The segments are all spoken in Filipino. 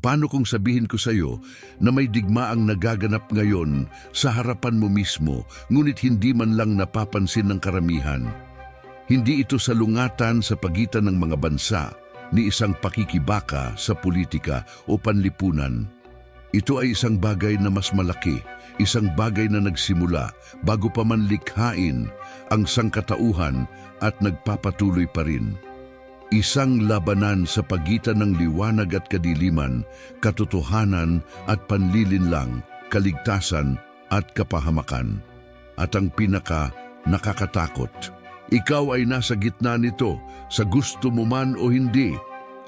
Paano kung sabihin ko sa iyo na may digmaang nagaganap ngayon sa harapan mo mismo, ngunit hindi man lang napapansin ng karamihan? Hindi ito salungatan sa pagitan ng mga bansa ni isang pakikibaka sa politika o panlipunan. Ito ay isang bagay na mas malaki, isang bagay na nagsimula bago pa man likhain ang sangkatauhan at nagpapatuloy pa rin. Isang labanan sa pagitan ng liwanag at kadiliman, katotohanan at panlilinlang, kaligtasan at kapahamakan. At ang pinaka nakakatakot. Ikaw ay nasa gitna nito, sa gusto mo man o hindi.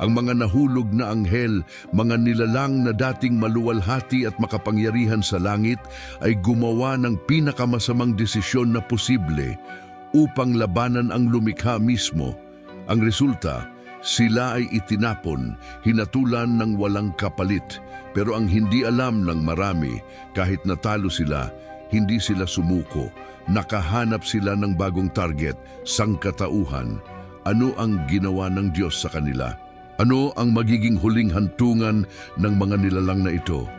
Ang mga nahulog na anghel, mga nilalang na dating maluwalhati at makapangyarihan sa langit, ay gumawa ng pinakamasamang desisyon na posible upang labanan ang lumikha mismo. Ang resulta, sila ay itinapon, hinatulan ng walang kapalit. Pero ang hindi alam ng marami, kahit natalo sila, hindi sila sumuko. Nakahanap sila ng bagong target, sangkatauhan. Ano ang ginawa ng Diyos sa kanila? Ano ang magiging huling hantungan ng mga nilalang na ito?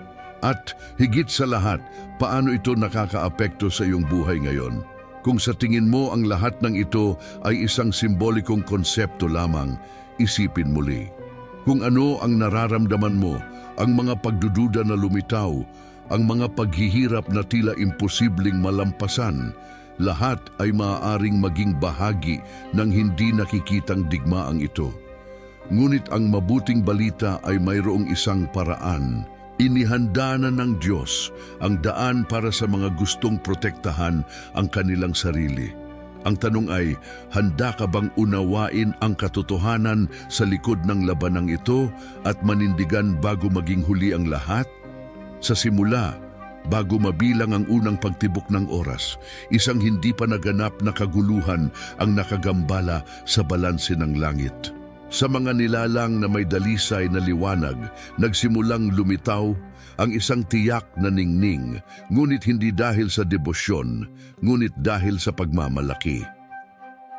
At higit sa lahat, paano ito nakakaapekto sa iyong buhay ngayon? Kung sa tingin mo ang lahat ng ito ay isang simbolikong konsepto lamang, isipin muli. Kung ano ang nararamdaman mo, ang mga pagdududa na lumitaw, ang mga paghihirap na tila imposibleng malampasan, lahat ay maaaring maging bahagi ng hindi nakikitang digmaang ito. Ngunit ang mabuting balita ay mayroong isang paraan. Inihanda na ng Diyos ang daan para sa mga gustong protektahan ang kanilang sarili. Ang tanong ay, handa ka bang unawain ang katotohanan sa likod ng labanang ito at manindigan bago maging huli ang lahat? Sa simula, bago mabilang ang unang pagtibok ng oras, isang hindi pa naganap na kaguluhan ang nakagambala sa balanse ng langit. Sa mga nilalang na may dalisay na liwanag, nagsimulang lumitaw ang isang tiyak na ningning, ngunit hindi dahil sa debosyon, ngunit dahil sa pagmamalaki.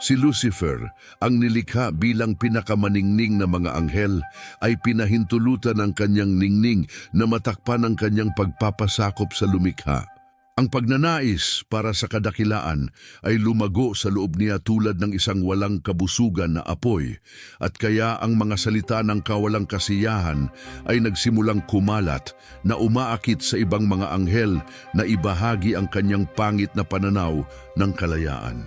Si Lucifer, ang nilikha bilang pinakamaningning na mga anghel, ay pinahintulutan ng kanyang ningning na matakpan ang kanyang pagpapasakop sa lumikha. Ang pagnanais para sa kadakilaan ay lumago sa loob niya tulad ng isang walang kabusugan na apoy at kaya ang mga salita ng kawalang kasiyahan ay nagsimulang kumalat na umaakit sa ibang mga anghel na ibahagi ang kanyang pangit na pananaw ng kalayaan.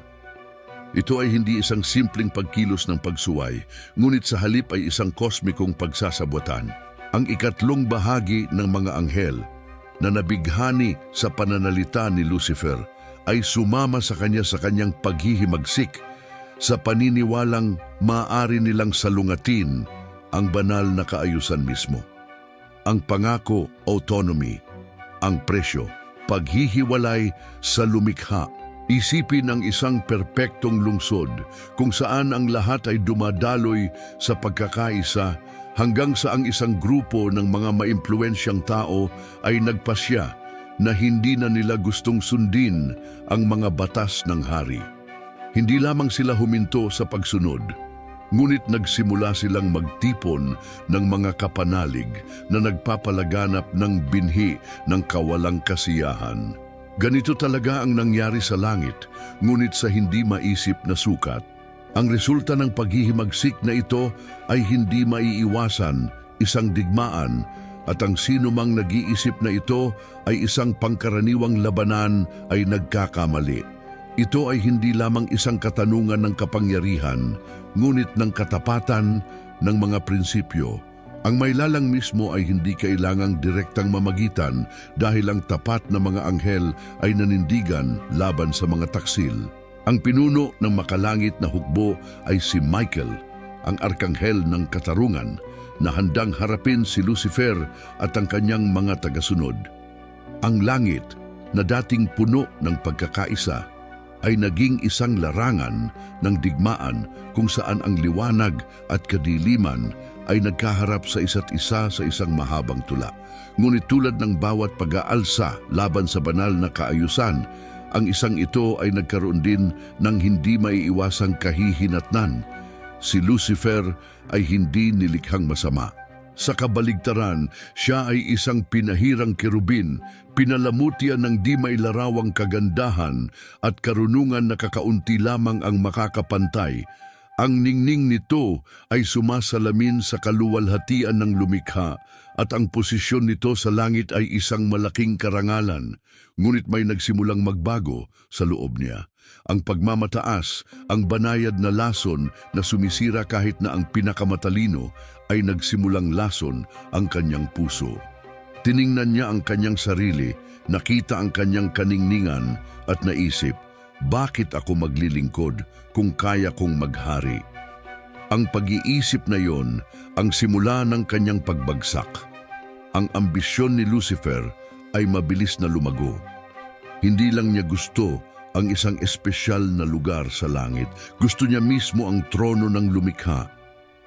Ito ay hindi isang simpleng pagkilos ng pagsuway, ngunit sa halip ay isang kosmikong pagsasabuatan. Ang ikatlong bahagi ng mga anghel na nabighani sa pananalita ni Lucifer ay sumama sa kanya sa kanyang paghihimagsik sa paniniwalang maaari nilang salungatin ang banal na kaayusan mismo. Ang pangako, autonomy, ang presyo, paghihiwalay sa lumikha. Isipin ang isang perpektong lungsod kung saan ang lahat ay dumadaloy sa pagkakaisa hanggang sa ang isang grupo ng mga maimpluensyang tao ay nagpasya na hindi na nila gustong sundin ang mga batas ng hari. Hindi lamang sila huminto sa pagsunod, ngunit nagsimula silang magtipon ng mga kapanalig na nagpapalaganap ng binhi ng kawalang kasiyahan. Ganito talaga ang nangyari sa langit, ngunit sa hindi maisip na sukat. Ang resulta ng paghihimagsik na ito ay hindi maiiwasan, isang digmaan, at ang sino mang nag-iisip na ito ay isang pangkaraniwang labanan ay nagkakamali. Ito ay hindi lamang isang katanungan ng kapangyarihan, ngunit ng katapatan ng mga prinsipyo. Ang may lalang mismo ay hindi kailangang direktang mamagitan dahil ang tapat na mga anghel ay nanindigan laban sa mga taksil. Ang pinuno ng makalangit na hukbo ay si Michael, ang arkanghel ng katarungan na handang harapin si Lucifer at ang kanyang mga tagasunod. Ang langit na dating puno ng pagkakaisa ay naging isang larangan ng digmaan kung saan ang liwanag at kadiliman ay nagkaharap sa isa't isa sa isang mahabang tula. Ngunit tulad ng bawat pag-aalsa laban sa banal na kaayusan, ang isang ito ay nagkaroon din ng hindi maiiwasang kahihinatnan. Si Lucifer ay hindi nilikhang masama. Sa kabaligtaran, siya ay isang pinahirang kerubin, pinalamutian ng di mailarawang kagandahan at karunungan na kakaunti lamang ang makakapantay. Ang ningning nito ay sumasalamin sa kaluwalhatian ng lumikha at ang posisyon nito sa langit ay isang malaking karangalan, ngunit may nagsimulang magbago sa loob niya. Ang pagmamataas, ang banayad na lason na sumisira kahit na ang pinakamatalino ay nagsimulang lason ang kanyang puso. Tiningnan niya ang kanyang sarili, nakita ang kanyang kaningningan at naisip, bakit ako maglilingkod kung kaya kong maghari? Ang pag-iisip na yon ang simula ng kanyang pagbagsak. Ang ambisyon ni Lucifer ay mabilis na lumago. Hindi lang niya gusto ang isang espesyal na lugar sa langit. Gusto niya mismo ang trono ng lumikha.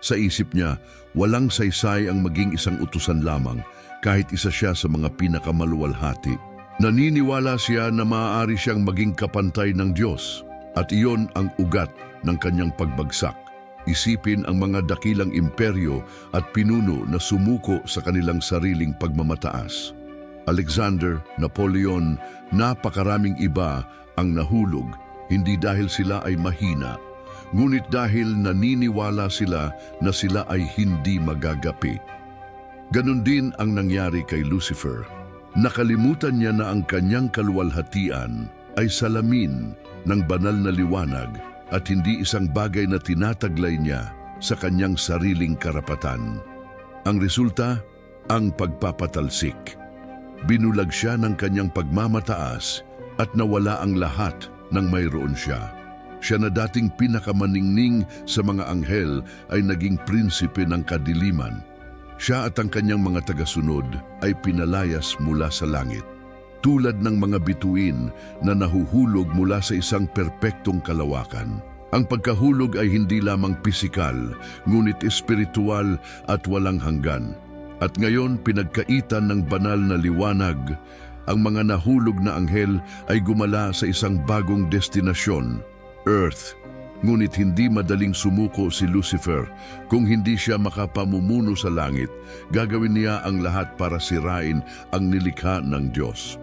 Sa isip niya, walang saysay ang maging isang utusan lamang kahit isa siya sa mga pinakamaluwalhati. Naniniwala siya na maaari siyang maging kapantay ng Diyos at iyon ang ugat ng kanyang pagbagsak. Isipin ang mga dakilang imperyo at pinuno na sumuko sa kanilang sariling pagmamataas. Alexander, Napoleon, napakaraming iba ang nahulog hindi dahil sila ay mahina, ngunit dahil naniniwala sila na sila ay hindi magagapi. Ganon din ang nangyari kay Lucifer. Nakalimutan niya na ang kanyang kaluwalhatian ay salamin ng banal na liwanag at hindi isang bagay na tinataglay niya sa kanyang sariling karapatan. Ang resulta, ang pagpapatalsik. Binulag siya ng kanyang pagmamataas at nawala ang lahat ng mayroon siya. Siya na dating pinakamaningning sa mga anghel ay naging prinsipe ng kadiliman. Siya at ang kanyang mga tagasunod ay pinalayas mula sa langit. Tulad ng mga bituin na nahuhulog mula sa isang perpektong kalawakan. Ang pagkahulog ay hindi lamang pisikal, ngunit espiritual at walang hanggan. At ngayon pinagkaitan ng banal na liwanag, ang mga nahulog na anghel ay gumala sa isang bagong destinasyon, Earth. Ngunit hindi madaling sumuko si Lucifer kung hindi siya makapamumuno sa langit. Gagawin niya ang lahat para sirain ang nilikha ng Diyos.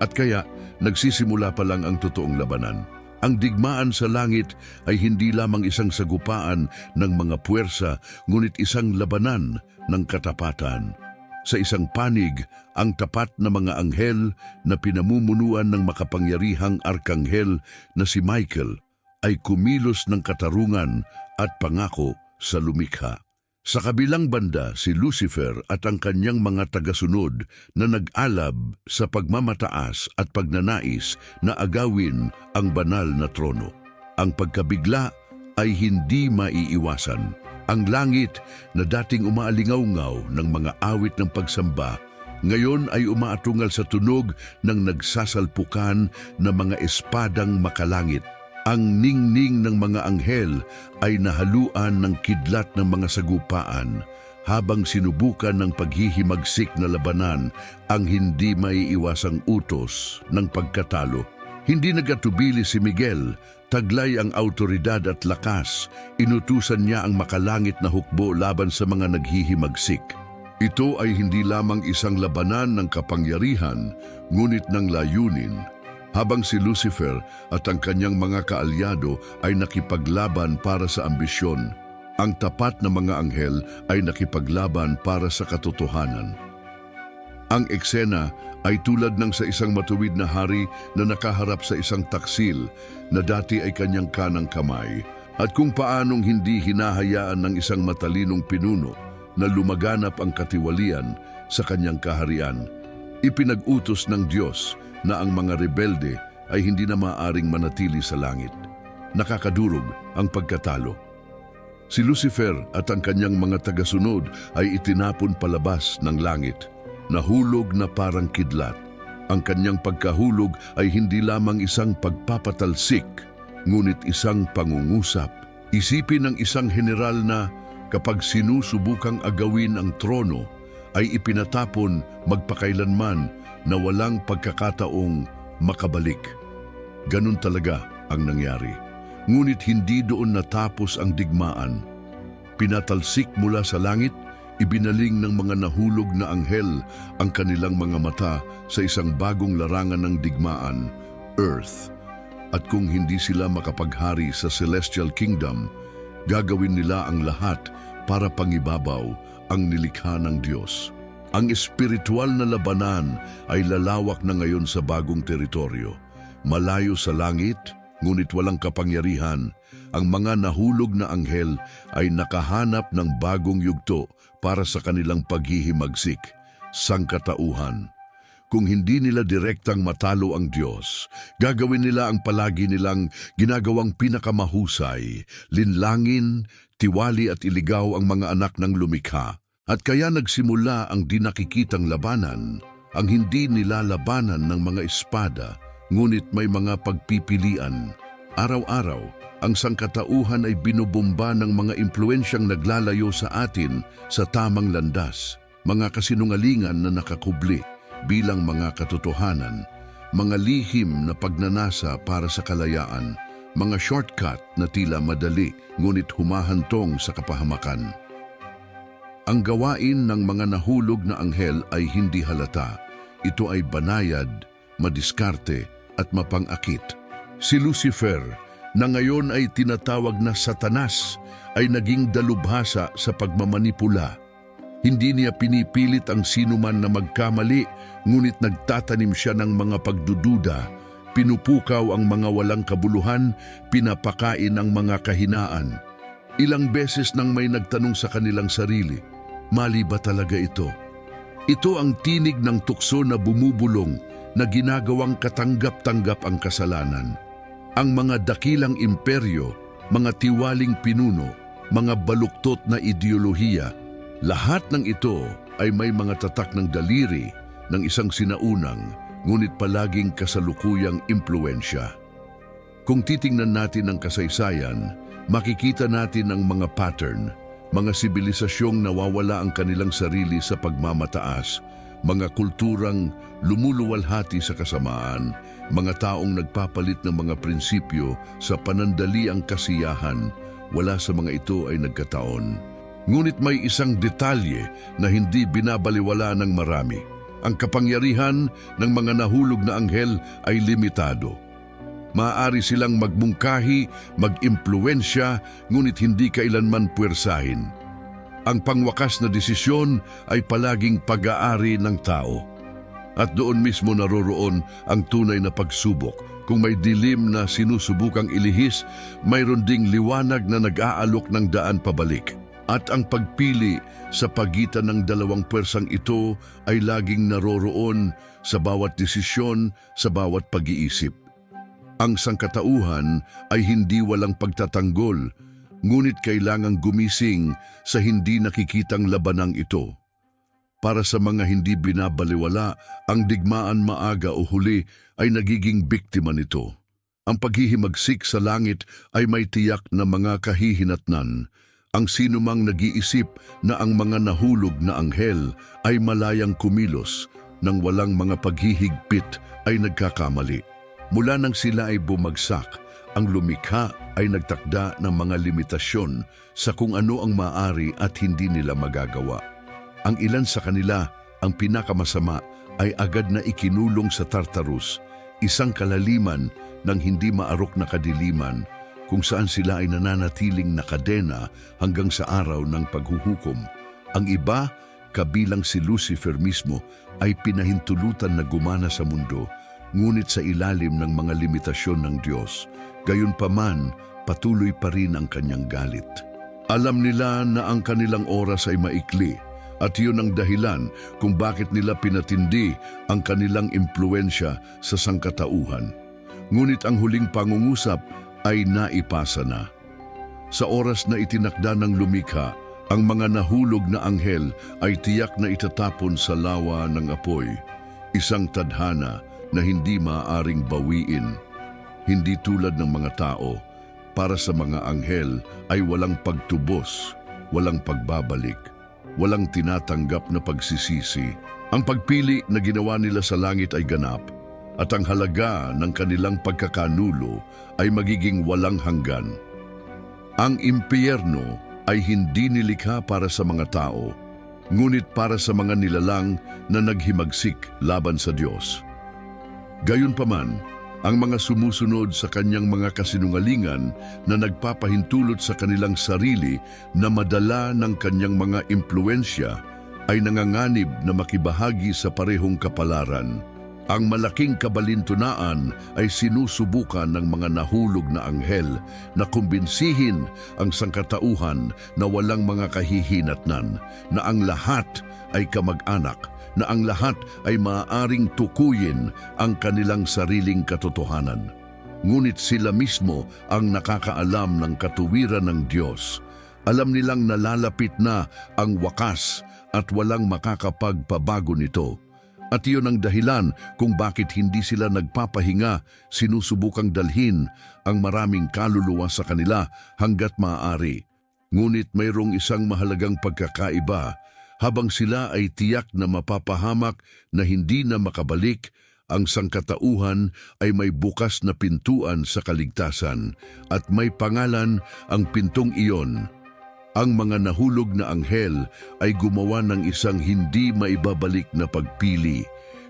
At kaya, nagsisimula pa lang ang totoong labanan. Ang digmaan sa langit ay hindi lamang isang sagupaan ng mga puwersa, ngunit isang labanan ng katapatan. Sa isang panig, ang tapat na mga anghel na pinamumunuan ng makapangyarihang arkanghel na si Michael ay kumilos ng katarungan at pangako sa lumikha. Sa kabilang banda, si Lucifer at ang kanyang mga tagasunod na nag-alab sa pagmamataas at pagnanais na agawin ang banal na trono. Ang pagkabigla ay hindi maiiwasan. Ang langit na dating umaalingaw-ngaw ng mga awit ng pagsamba, ngayon ay umaatungal sa tunog ng nagsasalpukan na mga espadang makalangit. Ang ningning ng mga anghel ay nahaluan ng kidlat ng mga sagupaan habang sinubukan ng paghihimagsik na labanan ang hindi maiiwasang utos ng pagkatalo. Hindi nagatubili si Miguel, taglay ang autoridad at lakas, inutusan niya ang makalangit na hukbo laban sa mga naghihimagsik. Ito ay hindi lamang isang labanan ng kapangyarihan, ngunit ng layunin habang si Lucifer at ang kanyang mga kaalyado ay nakipaglaban para sa ambisyon, ang tapat na mga anghel ay nakipaglaban para sa katotohanan. Ang eksena ay tulad ng sa isang matuwid na hari na nakaharap sa isang taksil na dati ay kanyang kanang kamay at kung paanong hindi hinahayaan ng isang matalinong pinuno na lumaganap ang katiwalian sa kanyang kaharian. Ipinag-utos ng Diyos na ang mga rebelde ay hindi na maaring manatili sa langit. Nakakadurog ang pagkatalo. Si Lucifer at ang kanyang mga tagasunod ay itinapon palabas ng langit. Nahulog na parang kidlat. Ang kanyang pagkahulog ay hindi lamang isang pagpapatalsik, ngunit isang pangungusap. Isipin ng isang general na kapag sinusubukang agawin ang trono, ay ipinatapon magpakailanman na walang pagkakataong makabalik. Ganun talaga ang nangyari. Ngunit hindi doon natapos ang digmaan. Pinatalsik mula sa langit ibinaling ng mga nahulog na anghel ang kanilang mga mata sa isang bagong larangan ng digmaan, Earth. At kung hindi sila makapaghari sa Celestial Kingdom, gagawin nila ang lahat para pangibabaw ang nilikha ng Diyos. Ang espiritual na labanan ay lalawak na ngayon sa bagong teritoryo. Malayo sa langit, ngunit walang kapangyarihan, ang mga nahulog na anghel ay nakahanap ng bagong yugto para sa kanilang paghihimagsik, sangkatauhan. Kung hindi nila direktang matalo ang Diyos, gagawin nila ang palagi nilang ginagawang pinakamahusay, linlangin, tiwali at iligaw ang mga anak ng lumikha. At kaya nagsimula ang di nakikitang labanan, ang hindi nilalabanan ng mga espada, ngunit may mga pagpipilian. Araw-araw, ang sangkatauhan ay binubomba ng mga impluensyang naglalayo sa atin sa tamang landas, mga kasinungalingan na nakakubli bilang mga katotohanan, mga lihim na pagnanasa para sa kalayaan, mga shortcut na tila madali ngunit humahantong sa kapahamakan. Ang gawain ng mga nahulog na anghel ay hindi halata. Ito ay banayad, madiskarte at mapangakit. Si Lucifer, na ngayon ay tinatawag na satanas, ay naging dalubhasa sa pagmamanipula. Hindi niya pinipilit ang sinuman na magkamali, ngunit nagtatanim siya ng mga pagdududa, pinupukaw ang mga walang kabuluhan, pinapakain ang mga kahinaan. Ilang beses nang may nagtanong sa kanilang sarili, mali ba talaga ito? Ito ang tinig ng tukso na bumubulong na ginagawang katanggap-tanggap ang kasalanan. Ang mga dakilang imperyo, mga tiwaling pinuno, mga baluktot na ideolohiya, lahat ng ito ay may mga tatak ng daliri ng isang sinaunang, ngunit palaging kasalukuyang impluensya. Kung titingnan natin ang kasaysayan, makikita natin ang mga pattern, mga sibilisasyong nawawala ang kanilang sarili sa pagmamataas, mga kulturang lumuluwalhati sa kasamaan, mga taong nagpapalit ng mga prinsipyo sa panandaliang kasiyahan, wala sa mga ito ay nagkataon. Ngunit may isang detalye na hindi binabaliwala ng marami. Ang kapangyarihan ng mga nahulog na anghel ay limitado. Maaari silang magmungkahi, mag-impluensya, ngunit hindi kailanman puwersahin. Ang pangwakas na desisyon ay palaging pag-aari ng tao. At doon mismo naroroon ang tunay na pagsubok. Kung may dilim na sinusubukang ilihis, mayroon ding liwanag na nag-aalok ng daan pabalik. At ang pagpili sa pagitan ng dalawang pwersang ito ay laging naroroon sa bawat desisyon, sa bawat pag-iisip. Ang sangkatauhan ay hindi walang pagtatanggol, ngunit kailangang gumising sa hindi nakikitang labanang ito. Para sa mga hindi binabaliwala, ang digmaan maaga o huli ay nagiging biktima nito. Ang paghihimagsik sa langit ay may tiyak na mga kahihinatnan. Ang sinumang nag-iisip na ang mga nahulog na anghel ay malayang kumilos nang walang mga paghihigpit ay nagkakamali. Mula nang sila ay bumagsak, ang lumikha ay nagtakda ng mga limitasyon sa kung ano ang maari at hindi nila magagawa. Ang ilan sa kanila, ang pinakamasama, ay agad na ikinulong sa Tartarus, isang kalaliman ng hindi maarok na kadiliman kung saan sila ay nananatiling nakadena hanggang sa araw ng paghuhukom. Ang iba, kabilang si Lucifer mismo, ay pinahintulutan na gumana sa mundo ngunit sa ilalim ng mga limitasyon ng Diyos. Gayunpaman, patuloy pa rin ang kanyang galit. Alam nila na ang kanilang oras ay maikli at iyon ang dahilan kung bakit nila pinatindi ang kanilang impluensya sa sangkatauhan. Ngunit ang huling pangungusap ay naipasa na. Sa oras na itinakda ng lumikha, ang mga nahulog na anghel ay tiyak na itatapon sa lawa ng apoy, isang tadhana na hindi maaaring bawiin. Hindi tulad ng mga tao, para sa mga anghel ay walang pagtubos, walang pagbabalik, walang tinatanggap na pagsisisi. Ang pagpili na ginawa nila sa langit ay ganap, at ang halaga ng kanilang pagkakanulo ay magiging walang hanggan. Ang impyerno ay hindi nilikha para sa mga tao. ngunit para sa mga nilalang na naghimagsik laban sa Diyos. Gayunpaman, ang mga sumusunod sa kanyang mga kasinungalingan na nagpapahintulot sa kanilang sarili na madala ng kanyang mga impluensya ay nanganganib na makibahagi sa parehong kapalaran. Ang malaking kabalintunaan ay sinusubukan ng mga nahulog na anghel na kumbinsihin ang sangkatauhan na walang mga kahihinatnan, na ang lahat ay kamag-anak, na ang lahat ay maaaring tukuyin ang kanilang sariling katotohanan. Ngunit sila mismo ang nakakaalam ng katuwiran ng Diyos. Alam nilang nalalapit na ang wakas at walang makakapagpabago nito. At iyon ang dahilan kung bakit hindi sila nagpapahinga, sinusubukang dalhin ang maraming kaluluwa sa kanila hanggat maaari. Ngunit mayroong isang mahalagang pagkakaiba habang sila ay tiyak na mapapahamak na hindi na makabalik, ang sangkatauhan ay may bukas na pintuan sa kaligtasan at may pangalan ang pintong iyon. Ang mga nahulog na anghel ay gumawa ng isang hindi maibabalik na pagpili.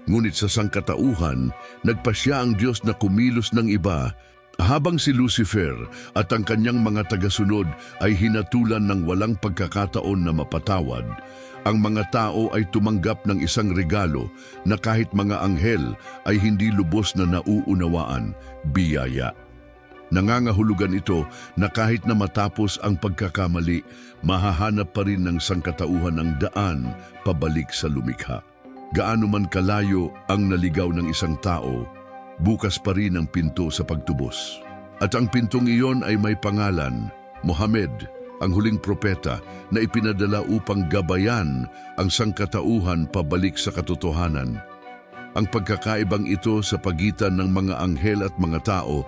Ngunit sa sangkatauhan, nagpasya ang Diyos na kumilos ng iba habang si Lucifer at ang kanyang mga tagasunod ay hinatulan ng walang pagkakataon na mapatawad. Ang mga tao ay tumanggap ng isang regalo na kahit mga anghel ay hindi lubos na nauunawaan, biyaya. Nangangahulugan ito na kahit na matapos ang pagkakamali, mahahanap pa rin ng sangkatauhan ng daan pabalik sa lumikha. Gaano man kalayo ang naligaw ng isang tao, bukas pa rin ang pinto sa pagtubos. At ang pintong iyon ay may pangalan, Mohamed, ang huling propeta na ipinadala upang gabayan ang sangkatauhan pabalik sa katotohanan. Ang pagkakaibang ito sa pagitan ng mga anghel at mga tao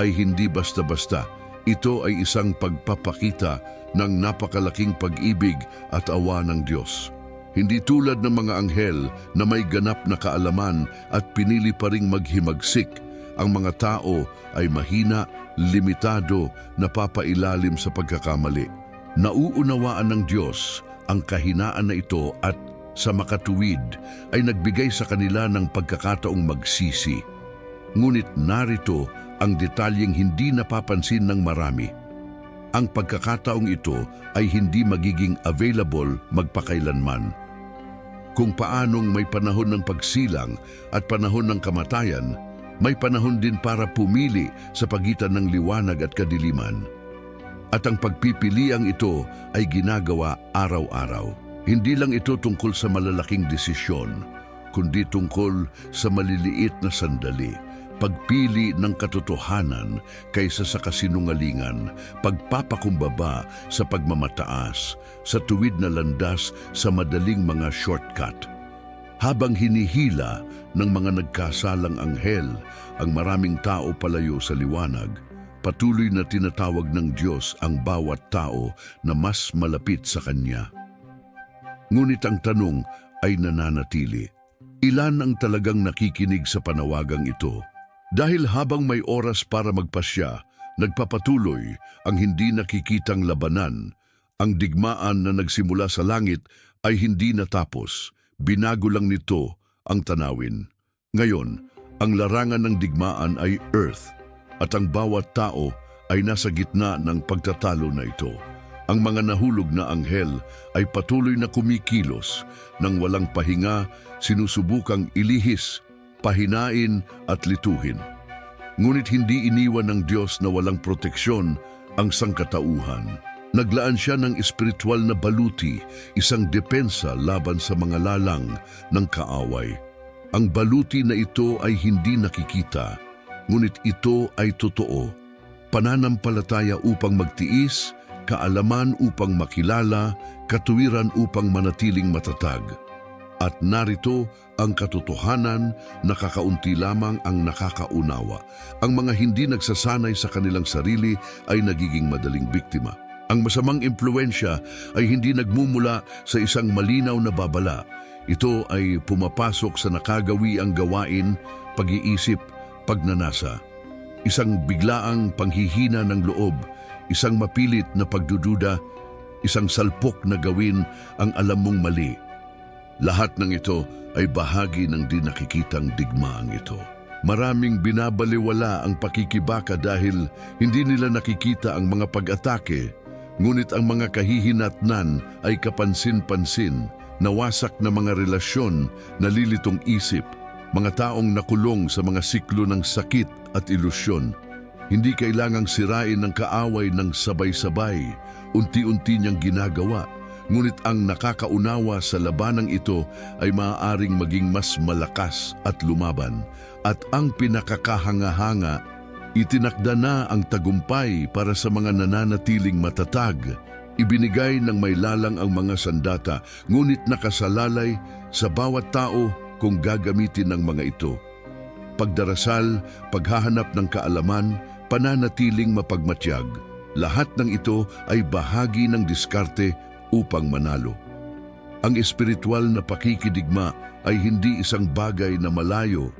ay hindi basta-basta. Ito ay isang pagpapakita ng napakalaking pag-ibig at awa ng Diyos. Hindi tulad ng mga anghel na may ganap na kaalaman at pinili pa ring maghimagsik, ang mga tao ay mahina, limitado, napapailalim sa pagkakamali. Nauunawaan ng Diyos ang kahinaan na ito at sa makatuwid ay nagbigay sa kanila ng pagkakataong magsisi. Ngunit narito ang detalyeng hindi napapansin ng marami. Ang pagkakataong ito ay hindi magiging available magpakailanman. Kung paanong may panahon ng pagsilang at panahon ng kamatayan, may panahon din para pumili sa pagitan ng liwanag at kadiliman. At ang pagpipiliang ito ay ginagawa araw-araw. Hindi lang ito tungkol sa malalaking desisyon, kundi tungkol sa maliliit na sandali pagpili ng katotohanan kaysa sa kasinungalingan, pagpapakumbaba sa pagmamataas, sa tuwid na landas sa madaling mga shortcut. Habang hinihila ng mga nagkasalang anghel ang maraming tao palayo sa liwanag, patuloy na tinatawag ng Diyos ang bawat tao na mas malapit sa Kanya. Ngunit ang tanong ay nananatili. Ilan ang talagang nakikinig sa panawagang ito? Dahil habang may oras para magpasya, nagpapatuloy ang hindi nakikitang labanan. Ang digmaan na nagsimula sa langit ay hindi natapos. Binago lang nito ang tanawin. Ngayon, ang larangan ng digmaan ay Earth at ang bawat tao ay nasa gitna ng pagtatalo na ito. Ang mga nahulog na anghel ay patuloy na kumikilos ng walang pahinga, sinusubukang ilihis pahinain at lituhin. Ngunit hindi iniwan ng Diyos na walang proteksyon ang sangkatauhan. Naglaan siya ng espiritual na baluti, isang depensa laban sa mga lalang ng kaaway. Ang baluti na ito ay hindi nakikita, ngunit ito ay totoo. Pananampalataya upang magtiis, kaalaman upang makilala, katuwiran upang manatiling matatag. At narito ang katotohanan, nakakaunti lamang ang nakakaunawa. Ang mga hindi nagsasanay sa kanilang sarili ay nagiging madaling biktima. Ang masamang impluensya ay hindi nagmumula sa isang malinaw na babala. Ito ay pumapasok sa nakagawi ang gawain, pag-iisip, pagnanasa. Isang biglaang panghihina ng loob, isang mapilit na pagdududa, isang salpok na gawin ang alam mong mali. Lahat ng ito ay bahagi ng di nakikitang digmaang ito. Maraming binabaliwala ang pakikibaka dahil hindi nila nakikita ang mga pag-atake, ngunit ang mga kahihinatnan ay kapansin-pansin, nawasak na mga relasyon, nalilitong isip, mga taong nakulong sa mga siklo ng sakit at ilusyon. Hindi kailangang sirain ng kaaway ng sabay-sabay, unti-unti niyang ginagawa. Ngunit ang nakakaunawa sa labanang ito ay maaaring maging mas malakas at lumaban. At ang pinakakahanga-hanga, itinakda na ang tagumpay para sa mga nananatiling matatag. Ibinigay ng may lalang ang mga sandata, ngunit nakasalalay sa bawat tao kung gagamitin ng mga ito. Pagdarasal, paghahanap ng kaalaman, pananatiling mapagmatyag, lahat ng ito ay bahagi ng diskarte upang manalo. Ang espiritual na pakikidigma ay hindi isang bagay na malayo,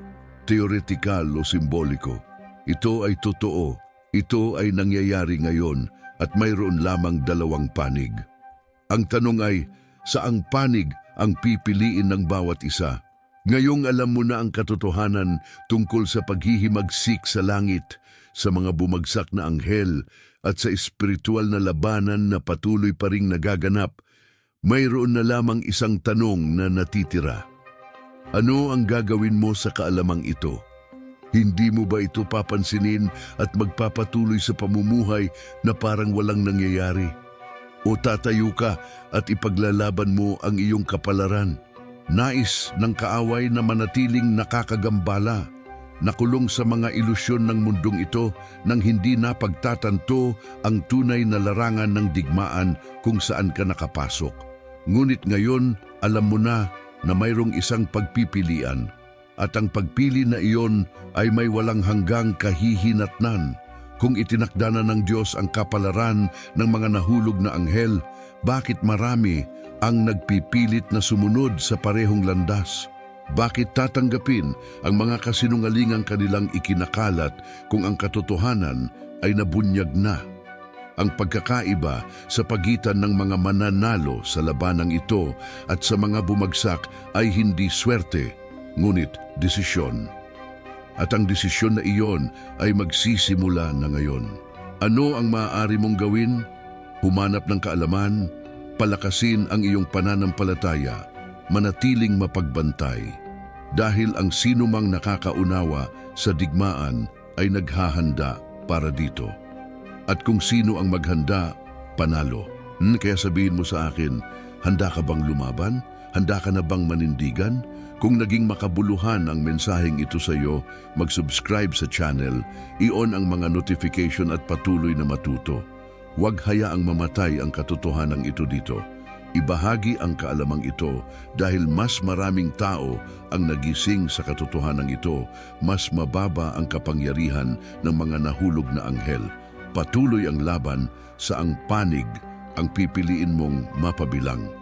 teoretikal o simboliko. Ito ay totoo, ito ay nangyayari ngayon at mayroon lamang dalawang panig. Ang tanong ay, saang panig ang pipiliin ng bawat isa? Ngayong alam mo na ang katotohanan tungkol sa paghihimagsik sa langit, sa mga bumagsak na anghel at sa espiritual na labanan na patuloy pa ring nagaganap, mayroon na lamang isang tanong na natitira. Ano ang gagawin mo sa kaalamang ito? Hindi mo ba ito papansinin at magpapatuloy sa pamumuhay na parang walang nangyayari? O tatayo ka at ipaglalaban mo ang iyong kapalaran? Nais ng kaaway na manatiling nakakagambala, nakulong sa mga ilusyon ng mundong ito nang hindi napagtatanto ang tunay na larangan ng digmaan kung saan ka nakapasok. Ngunit ngayon, alam mo na na mayroong isang pagpipilian at ang pagpili na iyon ay may walang hanggang kahihinatnan. Kung itinakda na ng Diyos ang kapalaran ng mga nahulog na anghel, bakit marami ang nagpipilit na sumunod sa parehong landas? Bakit tatanggapin ang mga kasinungalingang kanilang ikinakalat kung ang katotohanan ay nabunyag na? Ang pagkakaiba sa pagitan ng mga mananalo sa labanang ito at sa mga bumagsak ay hindi swerte, ngunit desisyon. At ang desisyon na iyon ay magsisimula na ngayon. Ano ang maaari mong gawin? Humanap ng kaalaman, palakasin ang iyong pananampalataya, manatiling mapagbantay. Dahil ang sinumang nakakaunawa sa digmaan ay naghahanda para dito. At kung sino ang maghanda, panalo. Hmm, kaya sabihin mo sa akin, handa ka bang lumaban? Handa ka na bang manindigan? Kung naging makabuluhan ang mensaheng ito sa iyo, mag-subscribe sa channel, i-on ang mga notification at patuloy na matuto. Huwag hayaang mamatay ang katotohanan ito dito. Ibahagi ang kaalamang ito dahil mas maraming tao ang nagising sa katotohanan ito, mas mababa ang kapangyarihan ng mga nahulog na anghel. Patuloy ang laban sa ang panig ang pipiliin mong mapabilang.